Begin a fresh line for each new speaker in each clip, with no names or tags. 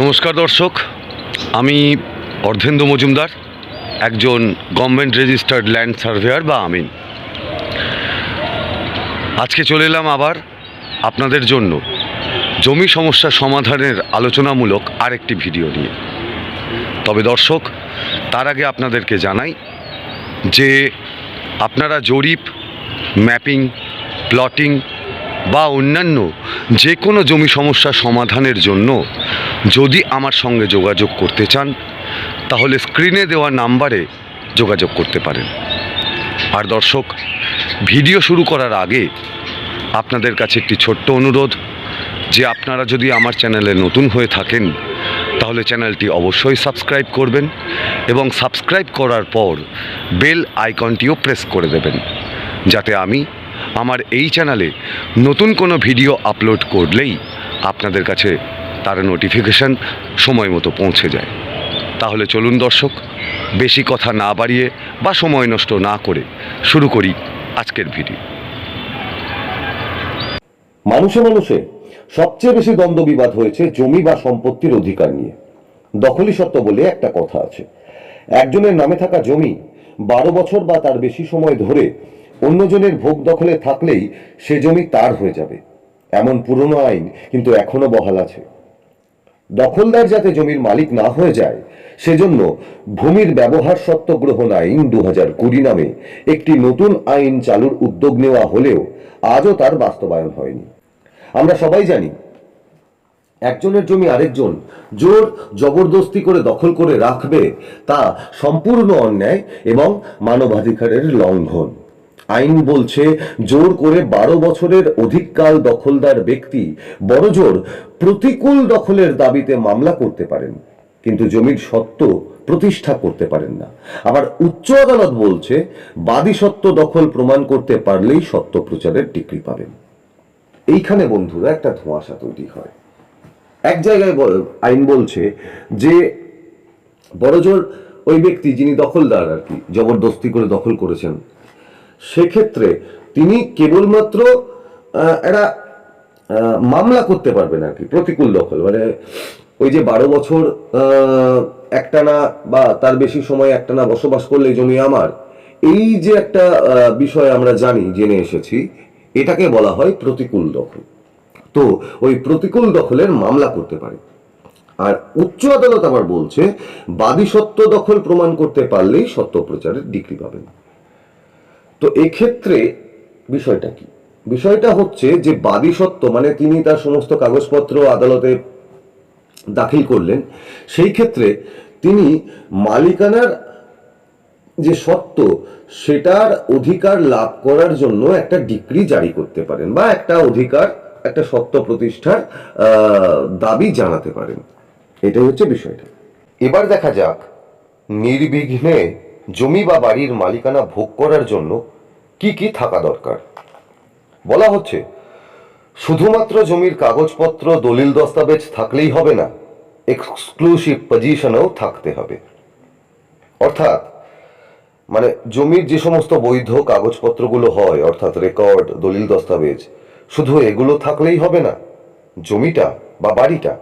নমস্কার দর্শক, আমি অর্ধেন্দু মজুমদার, একজন গভর্নমেন্ট রেজিস্টার্ড ল্যান্ড সার্ভেয়ার বা আমিন। আজকে চলে এলাম আবার আপনাদের জন্য জমি সমস্যা সমাধানের আলোচনামূলক আরেকটি ভিডিও নিয়ে। তবে দর্শক, তার আগে আপনাদেরকে জানাই যে আপনারা জরিপ ম্যাপিং প্লটিং বা অন্যান্য যে কোনো জমি সমস্যা সমাধানের জন্য যদি আমার সঙ্গে যোগাযোগ করতে চান, তাহলে স্ক্রিনে দেওয়া নাম্বারে যোগাযোগ করতে পারেন। আর দর্শক, ভিডিও শুরু করার আগে আপনাদের কাছে একটি ছোট্ট অনুরোধ, যে আপনারা যদি আমার চ্যানেলে নতুন হয়ে থাকেন, তাহলে চ্যানেলটি অবশ্যই সাবস্ক্রাইব করবেন এবং সাবস্ক্রাইব করার পর বেল আইকনটিও প্রেস করে দেবেন, যাতে আমি আমার এই চ্যানেলে নতুন কোনো ভিডিও আপলোড করলেই আপনাদের কাছে তার নোটিফিকেশান সময় মতো পৌঁছে যায়। তাহলে চলুন দর্শক, বেশি কথা না বাড়িয়ে বা সময় নষ্ট না করে শুরু করি আজকের ভিডিও
মানুষে মানুষে, সবচেয়ে বেশি দ্বন্দ্ব বিবাদ হয়েছে জমি বা সম্পত্তির অধিকার নিয়ে। দখলি সত্ত্ব বলে একটা কথা আছে। একজনের নামে থাকা জমি বারো বছর বা তার বেশি সময় ধরে অন্যজনের ভোগ দখলে থাকলেই সে জমি তার হয়ে যাবে। এমন পুরনো আইন কিন্তু এখনও বহাল আছে। দখলদার যাতে জমির মালিক না হয়ে যায়, সেজন্য ভূমির ব্যবহার সত্ত্ব গ্রহণ আইন দু কুড়ি নামে একটি নতুন আইন চালুর উদ্যোগ নেওয়া হলেও আজও তার বাস্তবায়ন হয়নি। আমরা সবাই জানি, একজনের জমি আরেকজন জোর জবরদস্তি করে দখল করে রাখবে তা সম্পূর্ণ অন্যায় এবং মানবাধিকারের লঙ্ঘন। আইন বলছে, জোর করে বারো বছরের অধিককাল দখলদার ব্যক্তি বড়জোর প্রতিকূল দখলের দাবিতে মামলা করতে পারেন, কিন্তু জমির সত্ত্ব প্রতিষ্ঠা করতে পারেন না। আবার উচ্চ আদালত বলছে, বাদী সত্ত্ব দখল প্রমাণ করতে পারলেই সত্য প্রচারের ডিগ্রি পাবেন। এইখানে বন্ধুরা একটা ধোঁয়াশা তৈরি হয়। এক জায়গায় আইন বলছে যে বড়জোর ওই ব্যক্তি যিনি দখলদার আর কি, জবরদস্তি করে দখল করেছেন সেক্ষেত্রে তিনি কেবলমাত্র একটা মামলা করতে পারবেন আর কি, প্রতিকূল দখল। মানে ওই যে বারো বছর একটানা বা তার বেশি সময় একটানা বসবাস করলে জমি আমার, এই যে একটা বিষয় আমরা জানি, জেনে এসেছি, এটাকে বলা হয় প্রতিকূল দখল। তো ওই প্রতিকূল দখলের মামলা করতে পারে। আর উচ্চ আদালত আবার বলছে, বাদী সত্য দখল প্রমাণ করতে পারলেই সত্য প্রচারের ডিগ্রি পাবেন। তো এক্ষেত্রে বিষয়টা কি? বিষয়টা হচ্ছে যে বাদী সত্য মানে তিনি তার সমস্ত কাগজপত্র আদালতে দাখিল করলেন, সেই ক্ষেত্রে তিনি মালিকানার যে সত্য সেটার অধিকার লাভ করার জন্য একটা ডিক্রি জারি করতে পারেন বা একটা অধিকার, একটা সত্য প্রতিষ্ঠার দাবি জানাতে পারেন। এটাই হচ্ছে বিষয়টা। এবার দেখা যাক, নির্বিঘ্নে জমি বা বাড়ির মালিকানা ভোগ করার জন্য কি কি থাকা দরকার? বলা হচ্ছে, শুধুমাত্র জমির কাগজপত্র, দলিল দস্তাবেজ থাকলেই হবে না এক্সক্লুসিভ পজিশনেও থাকতে হবে। অর্থাৎ মানে জমির যে সমস্ত বৈধ কাগজপত্রগুলো হয়, অর্থাৎ রেকর্ড দলিল দস্তাবেজ, শুধু এগুলো থাকলেই হবে না, জমিটা বা বাড়িটা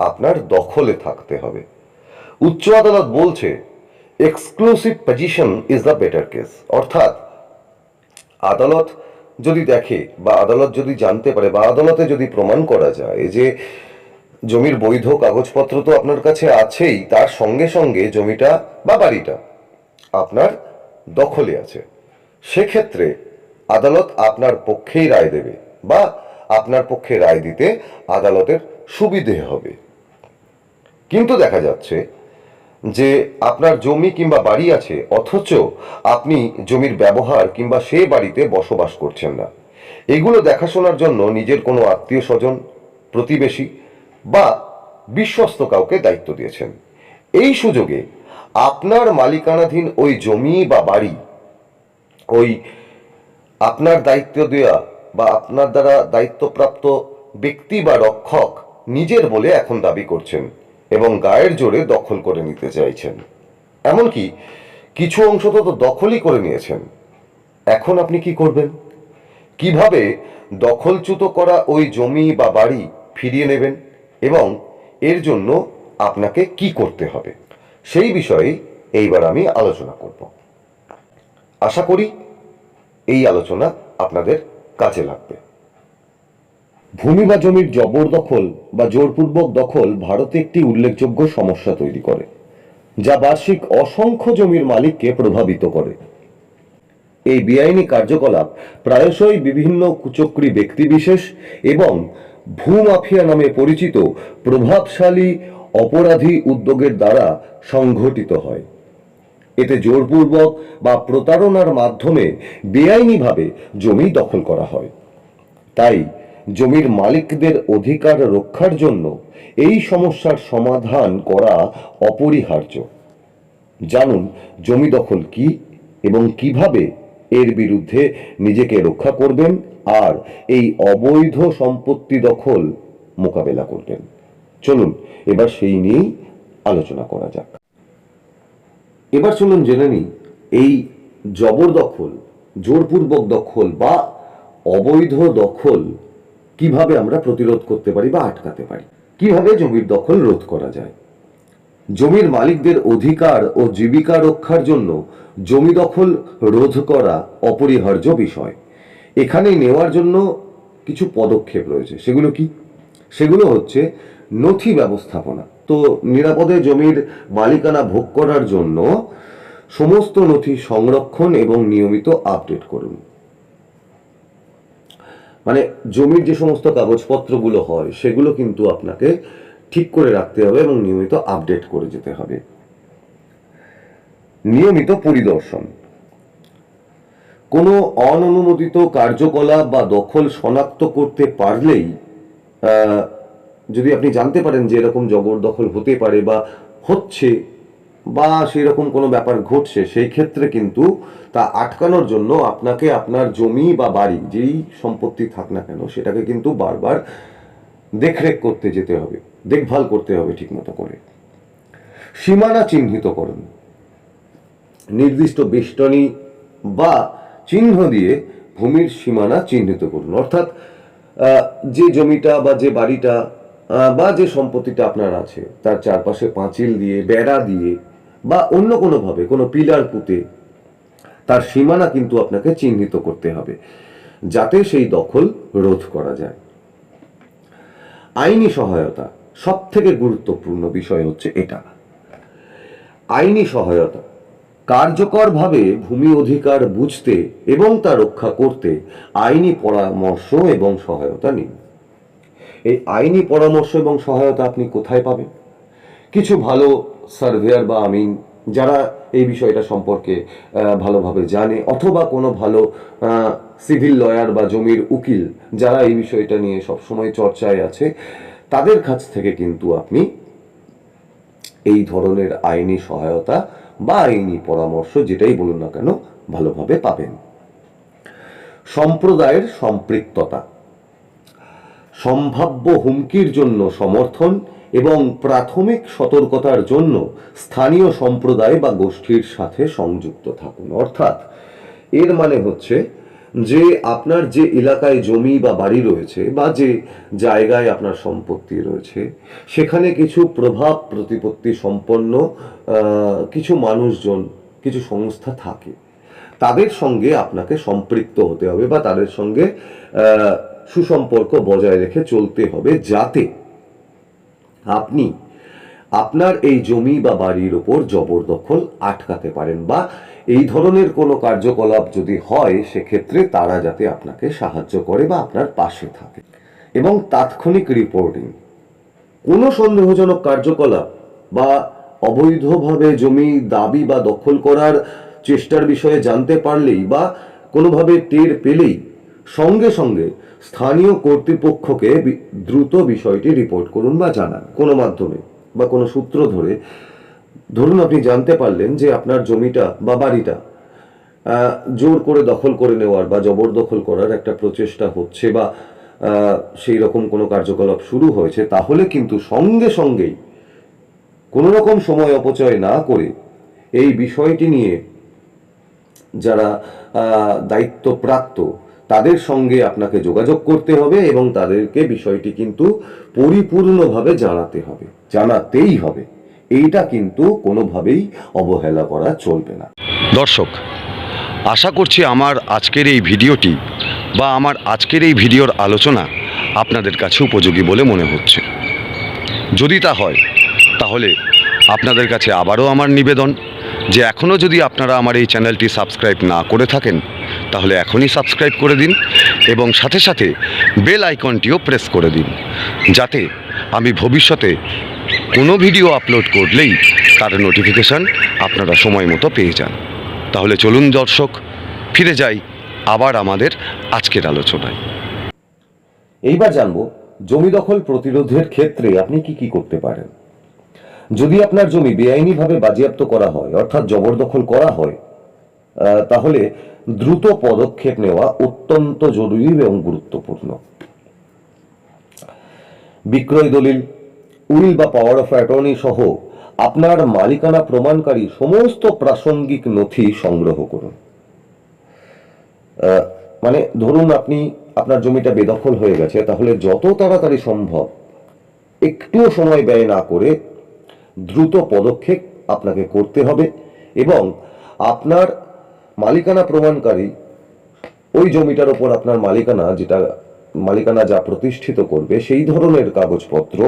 আপনার দখলে থাকতে হবে। উচ্চ আদালত বলছে exclusive position is the better case অর্থাৎ, আদালত যদি দেখে বা আদালত যদি জানতে পারে বা আদালতে যদি প্রমাণ করা যায় যে জমির বৈধ কাগজপত্র তো আপনার কাছে আছেই, তার সঙ্গে সঙ্গে জমিটা বা বাড়িটা আপনার দখলে আছে। সেক্ষেত্রে আদালত আপনার পক্ষেই রায় দেবে বা আপনার পক্ষে রায় দিতে আদালতের সুবিধে হবে। কিন্তু দেখা যাচ্ছে যে আপনার জমি কিংবা বাড়ি আছে, অথচ আপনি জমির ব্যবহার কিংবা সে বাড়িতে বসবাস করছেন না। এগুলো দেখাশোনার জন্য নিজের কোনো আত্মীয় স্বজন প্রতিবেশী বা বিশ্বস্ত কাউকে দায়িত্ব দিয়েছেন। এই সুযোগে আপনার মালিকানাধীন ওই জমি বা বাড়ি, ওই আপনার দায়িত্ব দেওয়া বা আপনার দ্বারা দায়িত্বপ্রাপ্ত ব্যক্তি বা রক্ষক নিজের বলে এখন দাবি করছেন। এবং গায়ের জোরে দখল করে নিতে চাইছেন। এমনকি কিছু অংশ তো দখলই করে নিয়েছেন। এখন আপনি কি করবেন? কীভাবে দখলচ্যুত করা ওই জমি বা বাড়ি ফিরিয়ে নেবেন এবং এর জন্য আপনাকে কি করতে হবে? সেই বিষয়ে এইবার আমি আলোচনা করব। আশা করি এই আলোচনা আপনাদের কাজে লাগবে। ভূমি বা জমির জবরদখল বা জোরপূর্বক দখল ভারতে একটি উল্লেখযোগ্য সমস্যা তৈরি করে, যা বার্ষিক অসংখ্য জমির মালিককে প্রভাবিত করে। এই বেআইনি কার্যকলাপ প্রায়শই বিভিন্ন কুচক্রী ব্যক্তিবিশেষ এবং ভূমাফিয়া নামে পরিচিত প্রভাবশালী অপরাধী উদ্যোগের দ্বারা সংঘটিত হয়। এতে জোরপূর্বক বা প্রতারণার মাধ্যমে বেআইনিভাবে জমি দখল করা হয়। তাই জমির মালিকদের অধিকার রক্ষার জন্য এই সমস্যার সমাধান করা অপরিহার্য। জানুন, জমি দখল কি এবং কীভাবে এর বিরুদ্ধে নিজেকে রক্ষা করবেন আর এই অবৈধ সম্পত্তি দখল মোকাবেলা করবেন। চলুন, এবার সেই নিয়েই আলোচনা করা যাক। এবার চলুন জেনে নিই, এই জবরদখল, জোরপূর্বক দখল বা অবৈধ দখল কীভাবে আমরা প্রতিরোধ করতে পারি বা আটকাতে পারি? কীভাবে জমির দখল রোধ করা যায়? জমির মালিকদের অধিকার ও জীবিকা রক্ষার জন্য জমি দখল রোধ করা অপরিহার্য বিষয়। এখানে নেওয়ার জন্য কিছু পদক্ষেপ রয়েছে। সেগুলো কি? সেগুলো হচ্ছে নথি ব্যবস্থাপনা। তো নিরাপদে জমির মালিকানা ভোগ করার জন্য সমস্ত নথি সংরক্ষণ এবং নিয়মিত আপডেট করুন। মানে জমির যে সমস্ত কাগজপত্রগুলো হয়, সেগুলো কিন্তু আপনাকে ঠিক করে রাখতে হবে এবং নিয়মিত আপডেট করে যেতে হবে। নিয়মিত পরিদর্শন। কোনো অননুমোদিত কার্যকলাপ বা দখল শনাক্ত করতে পারলেই যদি আপনি জানতে পারেন যে এরকম জবরদখল হতে পারে বা হচ্ছে বা সেই রকম কোনো ব্যাপার ঘটছে, সেই ক্ষেত্রে কিন্তু তা আটকানোর জন্য আপনাকে আপনার জমি বা বাড়ি, যেই সম্পত্তি থাক না কেন, সেটাকে কিন্তু বারবার দেখরেখ করতে যেতে হবে, দেখভাল করতে হবে ঠিকমতো করে। সীমানা চিহ্নিত করুন নির্দিষ্ট বেষ্টনী বা চিহ্ন দিয়ে ভূমির সীমানা চিহ্নিত করুন অর্থাৎ যে জমিটা বা যে বাড়িটা বা যে সম্পত্তিটা আপনার আছে, তার চারপাশে পাঁচিল দিয়ে, বেড়া দিয়ে বা অন্য কোনোভাবে, কোনো পিলার পুঁতে, তার সীমানা কিন্তু আপনাকে চিহ্নিত করতে হবে, যাতে সেই দখল রোধ করা যায়। আইনি সহায়তা সব থেকে গুরুত্বপূর্ণ বিষয় হচ্ছে এটা। আইনি সহায়তা, কার্যকরভাবে ভূমি অধিকার বুঝতে এবং তা রক্ষা করতে আইনি পরামর্শ এবং সহায়তা নিন। এই আইনি পরামর্শ এবং সহায়তা আপনি কোথায় পাবেন? কিছু ভালো সার্ভেয়ার বা আমিন, যারা এই বিষয়টা সম্পর্কে ভালোভাবে জানে, অথবা কোনো ভালো সিভিল লয়ার বা জমির উকিল যারা এই বিষয়টা নিয়ে সবসময় চর্চায় আছে, তাদের কাছ থেকে কিন্তু আপনি এই ধরনের আইনি সহায়তা বা আইনি পরামর্শ, যেটাই বলুন না কেন, ভালোভাবে পাবেন। সম্প্রদায়ের সম্পৃক্ততা। সম্ভাব্য হুমকির জন্য সমর্থন এবং প্রাথমিক সতর্কতার জন্য স্থানীয় সম্প্রদায় বা গোষ্ঠীর সাথে সংযুক্ত থাকুন। অর্থাৎ এর মানে হচ্ছে যে আপনার যে এলাকায় জমি বা বাড়ি রয়েছে বা যে জায়গায় আপনার সম্পত্তি রয়েছে, সেখানে কিছু প্রভাব প্রতিপত্তি সম্পন্ন কিছু মানুষজন, কিছু সংস্থা থাকে। তাদের সঙ্গে আপনাকে সম্পৃক্ত হতে হবে বা তাদের সঙ্গে সুসম্পর্ক বজায় রেখে চলতে হবে যাতে আপনি আপনার এই জমি বা বাড়ির ওপর জবরদখল আটকাতে পারেন বা এই ধরনের কোনো কার্যকলাপ যদি হয়, সেক্ষেত্রে তারা যাতে আপনাকে সাহায্য করে বা আপনার পাশে থাকে। এবং তাৎক্ষণিক রিপোর্টিং কোনো সন্দেহজনক কার্যকলাপ বা অবৈধভাবে জমি দাবি বা দখল করার চেষ্টার বিষয়ে জানতে পারলেই বা কোনোভাবে টের পেলেই সঙ্গে সঙ্গে স্থানীয় কর্তৃপক্ষকে দ্রুত বিষয়টি রিপোর্ট করুন বা জানান। কোনো মাধ্যমে বা কোনো সূত্র ধরে। ধরুন আপনি জানতে পারলেন যে আপনার জমিটা বা বাড়িটা জোর করে দখল করে নেওয়ার বা জবরদখল করার একটা প্রচেষ্টা হচ্ছে বা সেই রকম কোনো কার্যকলাপ শুরু হয়েছে, তাহলে কিন্তু সঙ্গে সঙ্গেই কোনো রকম সময় অপচয় না করে এই বিষয়টি নিয়ে যারা দায়িত্বপ্রাপ্ত তাদের সঙ্গে আপনাকে যোগাযোগ করতে হবে এবং তাদেরকে বিষয়টি কিন্তু পরিপূর্ণভাবে জানাতে হবে, জানাতেই হবে। এইটা কিন্তু কোনোভাবেই অবহেলা করা চলবে না।
দর্শক, আশা করছি আমার আজকের এই ভিডিওটি বা আমার আজকের এই ভিডিওর আলোচনা আপনাদের কাছে উপযোগী বলে মনে হচ্ছে। যদি তা হয়, তাহলে আপনাদের কাছে আবারও আমার নিবেদন যে এখনও যদি আপনারা আমার এই চ্যানেলটি সাবস্ক্রাইব না করে থাকেন তাহলে এখনই সাবস্ক্রাইব করে দিন এবং সাথে সাথে বেল আইকনটিও প্রেস করে দিন, যাতে আমি ভবিষ্যতে কোনো ভিডিও আপলোড করলেই তার নোটিফিকেশান আপনারা সময় মতো পেয়ে যান। তাহলে চলুন দর্শক, ফিরে যাই আবার আমাদের আজকের আলোচনায়।
এইবার জানব, জমি দখল প্রতিরোধের ক্ষেত্রে আপনি কি কি করতে পারেন? যদি আপনার জমি বেআইনিভাবে বাজেয়াপ্ত করা হয়, অর্থাৎ জবরদখল করা হয় তাহলে দ্রুত পদক্ষেপ নেওয়া অত্যন্ত জরুরি এবং গুরুত্বপূর্ণ। বিক্রয় দলিল, উইল বা পাওয়ার অফ অ্যাটর্নি সহ আপনার মালিকানা প্রমাণকারী সমস্ত প্রাসঙ্গিক নথি সংগ্রহ করুন। মানে ধরুন আপনি আপনার জমিটা বেদখল হয়ে গেছে, তাহলে যত তাড়াতাড়ি সম্ভব একটুও সময় ব্যয় না করে দ্রুত পদক্ষেপ আপনাকে করতে হবে এবং আপনার মালিকানা প্রমাণকারী ওই জমিটার ওপর আপনার মালিকানা যেটা মালিকানা যা প্রতিষ্ঠিত করবে, সেই ধরনের কাগজপত্র,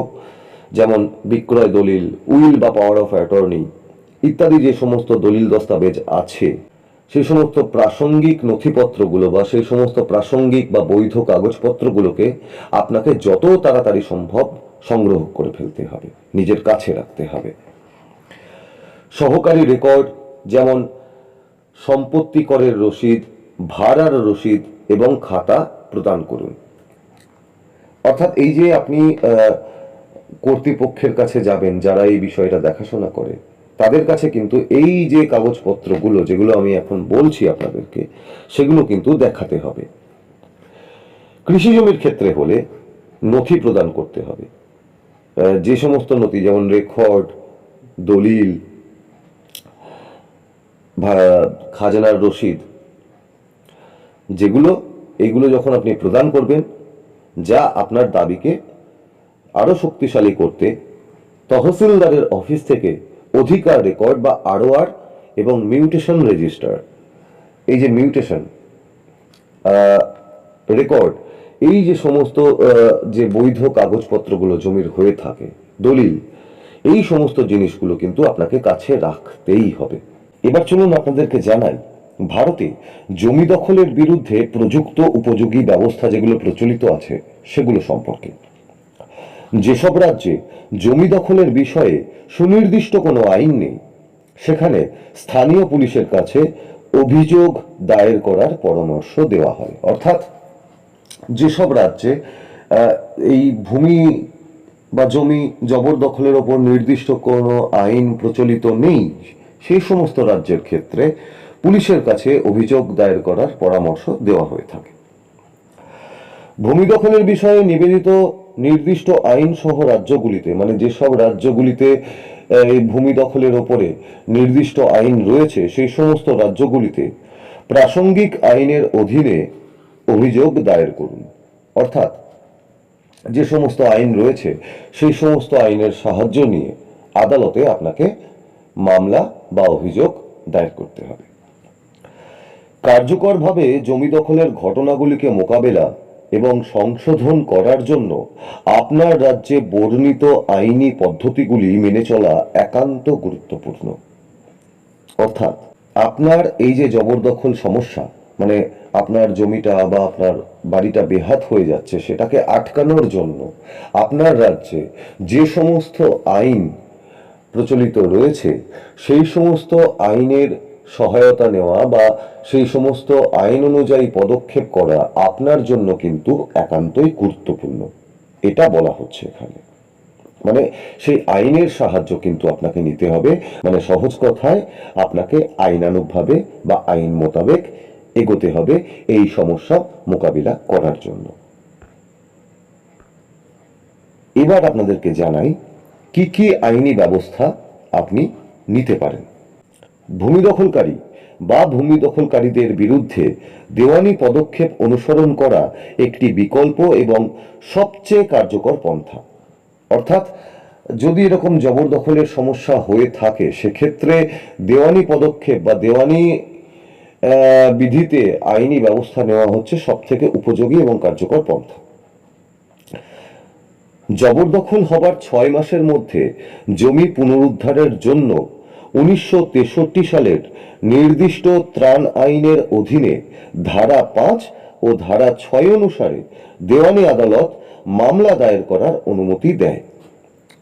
যেমন বিক্রয় দলিল, উইল বা পাওয়ার অফ অ্যাটর্নি ইত্যাদি যে সমস্ত দলিল দস্তাবেজ আছে সেই সমস্ত প্রাসঙ্গিক নথিপত্রগুলো বা সেই সমস্ত প্রাসঙ্গিক বা বৈধ কাগজপত্রগুলোকে আপনাকে যত তাড়াতাড়ি সম্ভব সংগ্রহ করে ফেলতে হবে, নিজের কাছে রাখতে হবে। সহকারী রেকর্ড, যেমন সম্পত্তি করের রসিদ, ভাড়ার রসিদ এবং খাতা প্রদান করুন। অর্থাৎ এই যে আপনি কর্তৃপক্ষের কাছে যাবেন, যারা এই বিষয়টা দেখাশোনা করে, তাদের কাছে কিন্তু এই যে কাগজপত্রগুলো, যেগুলো আমি এখন বলছি আপনাদেরকে, সেগুলো কিন্তু দেখাতে হবে। কৃষি জমির ক্ষেত্রে হলে নথি প্রদান করতে হবে। যে সমস্ত নথি, যেমন রেকর্ড, দলিল খাজানার রসিদ যেগুলো, এগুলো যখন আপনি প্রদান করবেন, যা আপনার দাবিকে আরও শক্তিশালী করতে, তহসিলদারের অফিস থেকে অধিকার রেকর্ড বা আরওআর এবং মিউটেশন রেজিস্টার, এই যে মিউটেশন রেকর্ড, এই যে সমস্ত যে বৈধ কাগজপত্রগুলো জমির হয়ে থাকে, দলিল, এই সমস্ত জিনিসগুলো কিন্তু আপনাকে কাছে রাখতেই হবে। এবার চলুন আপনাদেরকে জানাই, ভারতে জমি দখলের বিরুদ্ধে প্রযুক্ত উপযোগী ব্যবস্থা যেগুলো প্রচলিত আছে, সেগুলো সম্পর্কে। যেসব রাজ্যে জমি দখলের বিষয়ে সুনির্দিষ্ট কোনো আইন নেই, সেখানে স্থানীয় পুলিশের কাছে অভিযোগ দায়ের করার পরামর্শ দেওয়া হয়। অর্থাৎ যেসব রাজ্যে এই ভূমি বা জমি জবরদখলের ওপর নির্দিষ্ট কোনো আইন প্রচলিত নেই সেই সমস্ত রাজ্যের ক্ষেত্রে পুলিশের কাছে অভিযোগ দায়ের করার পরামর্শ দেওয়া হয়ে থাকে। ভূমি দখলের বিষয়ে নিবেদিত নির্দিষ্ট আইন সহ রাজ্যগুলিতে মানে যেসব রাজ্যগুলিতে এই ভূমি দখলের ওপরে নির্দিষ্ট আইন রয়েছে, সেই সমস্ত রাজ্যগুলিতে প্রাসঙ্গিক আইনের অধীনে অভিযোগ দায়ের করুন। অর্থাৎ যে সমস্ত আইন রয়েছে, সেই সমস্ত আইনের সাহায্য নিয়ে আদালতে আপনাকে মামলা বা অভিযোগ দায়ের করতে হবে। কার্যকরভাবে জমি দখলের ঘটনাগুলিকে মোকাবেলা এবং সংশোধন করার জন্য আপনার রাজ্যে বর্ণিত আইনি পদ্ধতিগুলি মেনে চলা একান্ত গুরুত্বপূর্ণ। অর্থাৎ আপনার এই যে জবরদখল সমস্যা মানে আপনার জমিটা বা আপনার বাড়িটা বেহাত হয়ে যাচ্ছে, সেটাকে আটকানোর জন্য আপনার রাজ্যে যে সমস্ত আইন প্রচলিত রয়েছে, সেই সমস্ত আইনের সহায়তা নেওয়া বা সেই সমস্ত আইন অনুযায়ী পদক্ষেপ করা আপনার জন্য কিন্তু একান্তই গুরুত্বপূর্ণ। এটা বলা হচ্ছে এখানে। মানে সেই আইনের সাহায্য কিন্তু আপনাকে নিতে হবে মানে সহজ কথায় আপনাকে আইনানুগভাবে বা আইন মোতাবেক এগোতে হবে এই সমস্যা মোকাবিলা করার জন্য। এবার আপনাদেরকে জানাই কি কি আইনি ব্যবস্থা আপনি নিতে পারেন? ভূমি দখলকারী বা ভূমি দখলকারীদের বিরুদ্ধে দেওয়ানি পদক্ষেপ অনুসরণ করা একটি বিকল্প এবং সবচেয়ে কার্যকর পন্থা। অর্থাৎ, যদি এরকম জবরদখলের সমস্যা হয়ে থাকে, সেক্ষেত্রে দেওয়ানি পদক্ষেপ বা দেওয়ানি বিধিতে আইনি ব্যবস্থা নেওয়া হচ্ছে সব থেকে উপযোগী এবং কার্যকর পন্থা। জবরদখল হবার ছয় মাসের মধ্যে জমি পুনরুদ্ধারের জন্য উনিশশো তেষট্টি সালের নির্দিষ্ট ত্রাণ আইনের অধীনে ধারা পাঁচ ও ধারা ছয় অনুসারে দেওয়ানি আদালত মামলা দায়ের করার অনুমতি দেয়।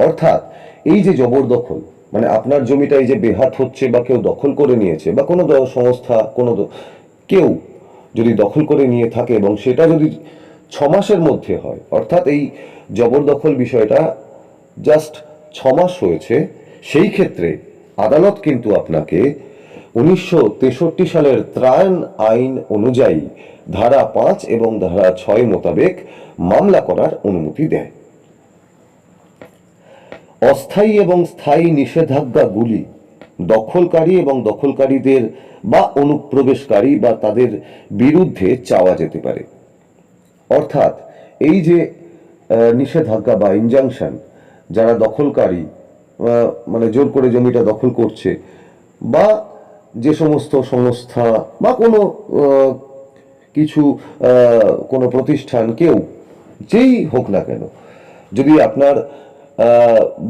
অর্থাৎ এই যে জবরদখল মানে আপনার জমিটা এই যে বেহাত হচ্ছে বা কেউ দখল করে নিয়েছে বা কোনো সংস্থা, কোনো কেউ যদি দখল করে নিয়ে থাকে এবং সেটা যদি ছ মাসের মধ্যে হয়। অর্থাৎ এই জবরদখল বিষয়টা জাস্ট ছমাস হয়েছে সেই ক্ষেত্রে আদালত কিন্তু আপনাকে উনিশশো তেষট্টি সালের ত্রাণ আইন অনুযায়ী ধারা পাঁচ এবং ধারা ছয় মোতাবেক মামলা করার অনুমতি দেয়। অস্থায়ী এবং স্থায়ী নিষেধাজ্ঞাগুলি দখলকারী এবং দখলকারীদের বা অনুপ্রবেশকারী বা তাদের বিরুদ্ধে চাওয়া যেতে পারে। অর্থাৎ এই যে নিষেধাজ্ঞা বা ইনজাংশন যারা দখলকারী মানে জোর করে জমিটা দখল করছে বা যে সমস্ত সংস্থা বা কোনো কিছু কোনো প্রতিষ্ঠান কেউ, যেই হোক না কেন, যদি আপনার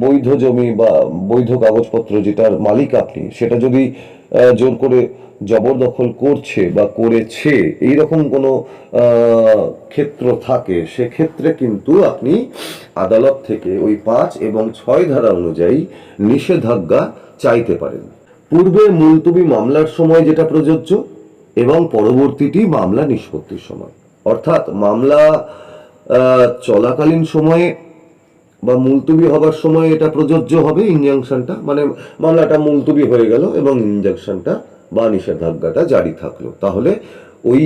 বৈধ জমি বা বৈধ কাগজপত্র যেটার মালিক আপনি সেটা যদি জোর করে জবরদখল করছে বা করেছে এইরকম কোনো আহ, ক্ষেত্র থাকে সেক্ষেত্রে কিন্তু আপনি আদালত থেকে ওই পাঁচ এবং ছয় ধারা অনুযায়ী নিষেধাজ্ঞা চাইতে পারেন। পূর্বে মুলতবি মামলার সময় যেটা প্রযোজ্য এবং পরবর্তীটি মামলা নিষ্পত্তির সময়। অর্থাৎ মামলা চলাকালীন সময়ে বা মুলতবি হবার সময় এটা প্রযোজ্য হবে ইনজাংশনটা? মানে মামলাটা মুলতবি হয়ে গেল এবং ইনজাংশনটা বা নিষেধাজ্ঞাটা জারি থাকল। তাহলে ওই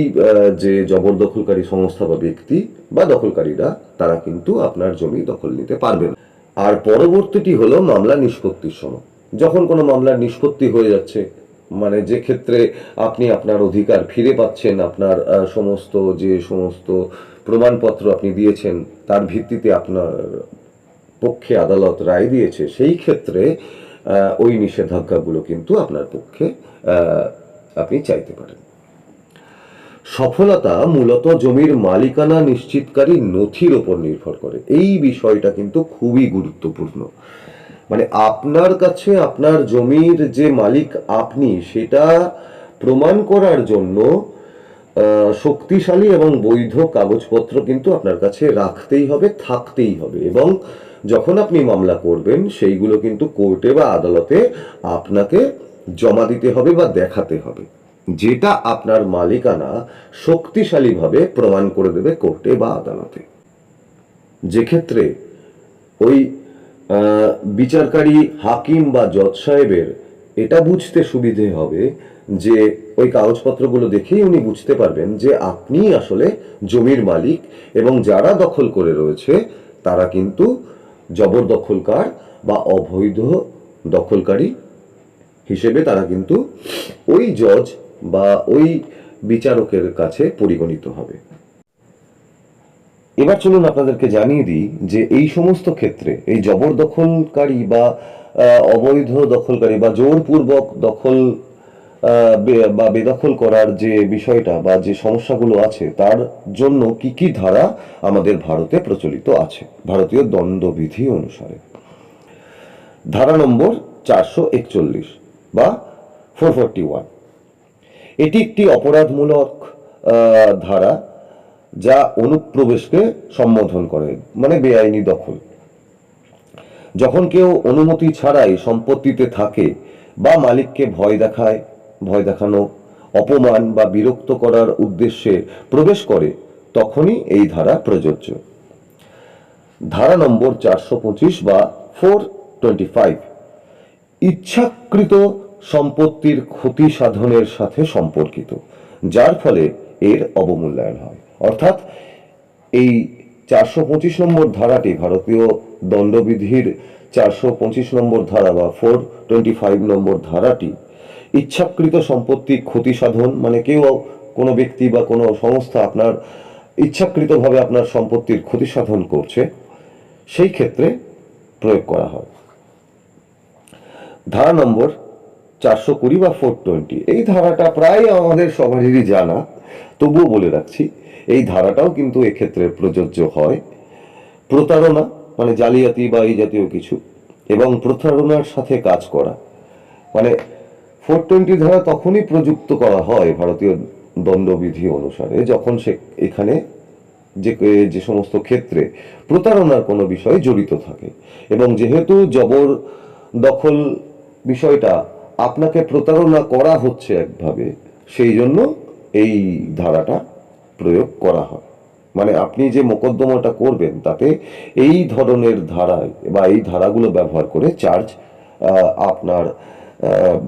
যে জবরদখলকারী সংস্থা বা ব্যক্তি বা দখলকারীরা, তারা কিন্তু আপনার জমি দখল নিতে পারবেন। আর পরবর্তীটি হলো মামলা নিষ্পত্তির সময়। যখন কোনো মামলার নিষ্পত্তি হয়ে যাচ্ছে মানে যে ক্ষেত্রে আপনি আপনার অধিকার ফিরে পাচ্ছেন, আপনার সমস্ত যে সমস্ত প্রমাণপত্র আপনি দিয়েছেন, তার ভিত্তিতে আপনার পক্ষে আদালত রায় দিয়েছে, সেই ক্ষেত্রে ওই নিষেধাজ্ঞাগুলো কিন্তু আপনার পক্ষে আপনি চাইতে পারেন। সফলতা মূলত জমির মালিকানা নিশ্চিতকারী নথির ওপর নির্ভর করে। এই বিষয়টা কিন্তু খুবই গুরুত্বপূর্ণ। মানে আপনার কাছে আপনার জমির যে মালিক আপনি, সেটা প্রমাণ করার জন্য শক্তিশালী এবং বৈধ কাগজপত্র কিন্তু আপনার কাছে রাখতেই হবে, থাকতেই হবে এবং যখন আপনি মামলা করবেন, সেইগুলো কিন্তু কোর্টে বা আদালতে আপনাকে জমা দিতে হবে বা দেখাতে হবে। যেটা আপনার মালিকানা শক্তিশালীভাবে প্রমাণ করে দেবে কোর্টে বা আদালতে। যে ক্ষেত্রে ওই বিচারকারী হাকিম বা জজ সাহেবের এটা বুঝতে সুবিধে হবে যে ওই কাগজপত্রগুলো দেখেই উনি বুঝতে পারবেন যে আপনি আসলে জমির মালিক এবং যারা দখল করে রয়েছে, তারা কিন্তু জবরদখলকার বা অবৈধ দখলকারী হিসেবে তারা কিন্তু ওই জজ বা ওই বিচারকের কাছে পরিগণিত হবে। এবার চলুন আপনাদেরকে জানিয়ে দিই যে এই সমস্ত ক্ষেত্রে এই জবরদখলকারী বা অবৈধ দখলকারী বা জোরপূর্বক দখল বে- বেদখল করার যে বিষয়টা বা যে সমস্যাগুলো আছে, তার জন্য কি কি ধারা আমাদের ভারতে প্রচলিত আছে? ভারতীয় দণ্ডবিধি অনুসারে। ধারা নম্বর চারশো একচল্লিশ বা ফোর ফোরটি ওয়ান। এটি একটি অপরাধমূলক ধারা যা অনুপ্রবেশকে সম্বোধন করে মানে বেআইনি দখল। যখন কেউ অনুমতি ছাড়াই সম্পত্তিতে থাকে বা মালিককে ভয় দেখায় ভয় দেখানো, অপমান বা বিরক্ত করার উদ্দেশ্যে প্রবেশ করে, তখনই এই ধারা প্রযোজ্য। ধারা নম্বর চারশো পঁচিশ বা ফোর টোয়েন্টি ফাইভ ইচ্ছাকৃত সম্পত্তির ক্ষতি সাধনের সাথে সম্পর্কিত, যার ফলে এর অবমূল্যায়ন হয়। অর্থাৎ এই চারশো পঁচিশ নম্বর ধারাটি ভারতীয় দণ্ডবিধির চারশো পঁচিশ নম্বর ধারা বা ফোর টোয়েন্টি ফাইভ নম্বর ধারাটি ইচ্ছাকৃত সম্পত্তি ক্ষতি সাধন মানে কেউ কোনো ব্যক্তি বা কোনো সংস্থা আপনার ইচ্ছাকৃতভাবে আপনার সম্পত্তির ক্ষতি সাধন করছে, সেই ক্ষেত্রে প্রয়োগ করা হয়। ধারা নম্বর চারশো কুড়ি বা ফোর টোয়েন্টি, এই ধারাটা প্রায় আমাদের সবারই জানা, তবুও বলে রাখছি, এই ধারাটাও কিন্তু এক্ষেত্রে প্রযোজ্য হয়। প্রতারণা মানে জালিয়াতি বা এই জাতীয় কিছু, এবং প্রতারণার সাথে কাজ করা মানে ফোর টোয়েন্টি ধারা তখনই প্রযুক্ত করা হয় ভারতীয় দণ্ডবিধি অনুসারে, যখন সে এখানে যে যে সমস্ত ক্ষেত্রে প্রতারণার কোনো বিষয় জড়িত থাকে। এবং যেহেতু জবর দখল বিষয়টা আপনাকে প্রতারণা করা হচ্ছে একভাবে, সেই জন্য এই ধারাটা প্রয়োগ করা হয়। মানে আপনি যে মোকদ্দমাটা করবেন, তাতে এই ধরনের ধারায় বা এই ধারাগুলো ব্যবহার করে চার্জ আপনার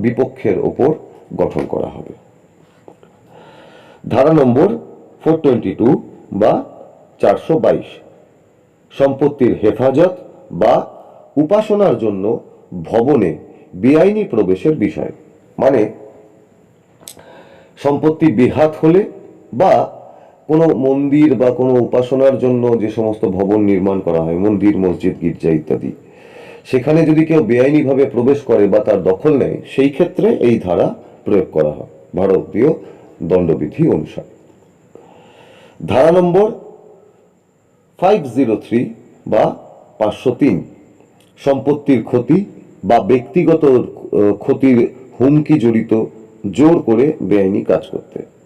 বিপক্ষের ওপর গঠন করা হবে। ধারা নম্বর ফোর টোয়েন্টি টু বা চারশো বাইশ। সম্পত্তির হেফাজত বা উপাসনার জন্য ভবনে বেআইনি প্রবেশের বিষয়। মানে সম্পত্তি বেহাত হলে বা কোনো মন্দির বা কোনো উপাসনার জন্য যে সমস্ত ভবন নির্মাণ করা হয়, মন্দির, মসজিদ, গির্জা ইত্যাদি। সেখানে যদি কেউ বেআইনিভাবে প্রবেশ করে বা তার দখল নেয়, সেই ক্ষেত্রে এই ধারা প্রয়োগ করা হয়। ভারতীয় দণ্ডবিধি অনুসারে। ধারা নম্বর ফাইভ বা পাঁচশো তিন, সম্পত্তির ক্ষতি বা ব্যক্তিগত ক্ষতির হুমকি জড়িত, জোর করে বেআইনি কাজ করতে।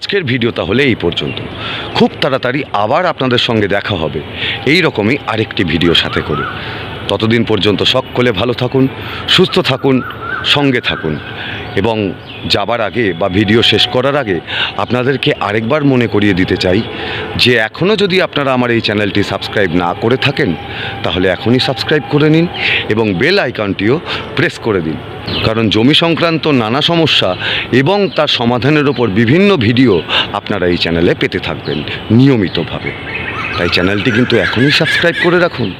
আজকের ভিডিও তাহলে এই পর্যন্ত। খুব তাড়াতাড়ি আবার আপনাদের সঙ্গে দেখা হবে। এই রকমই আরেকটি ভিডিও সাথে করে। ততদিন পর্যন্ত সকলে ভালো থাকুন, সুস্থ থাকুন, সঙ্গে থাকুন। এবং যাবার আগে বা ভিডিও শেষ করার আগে আপনাদেরকে আরেকবার মনে করিয়ে দিতে চাই যে এখনও যদি আপনারা আমার এই চ্যানেলটি সাবস্ক্রাইব না করে থাকেন, তাহলে এখনই সাবস্ক্রাইব করে নিন এবং বেল আইকনটিও প্রেস করে দিন। কারণ জমি সংক্রান্ত নানা সমস্যা এবং তার সমাধানের ওপর বিভিন্ন ভিডিও আপনারা এই চ্যানেলে পেতে থাকবেন নিয়মিতভাবে। তাই চ্যানেলটি কিন্তু এখনই সাবস্ক্রাইব করে রাখুন।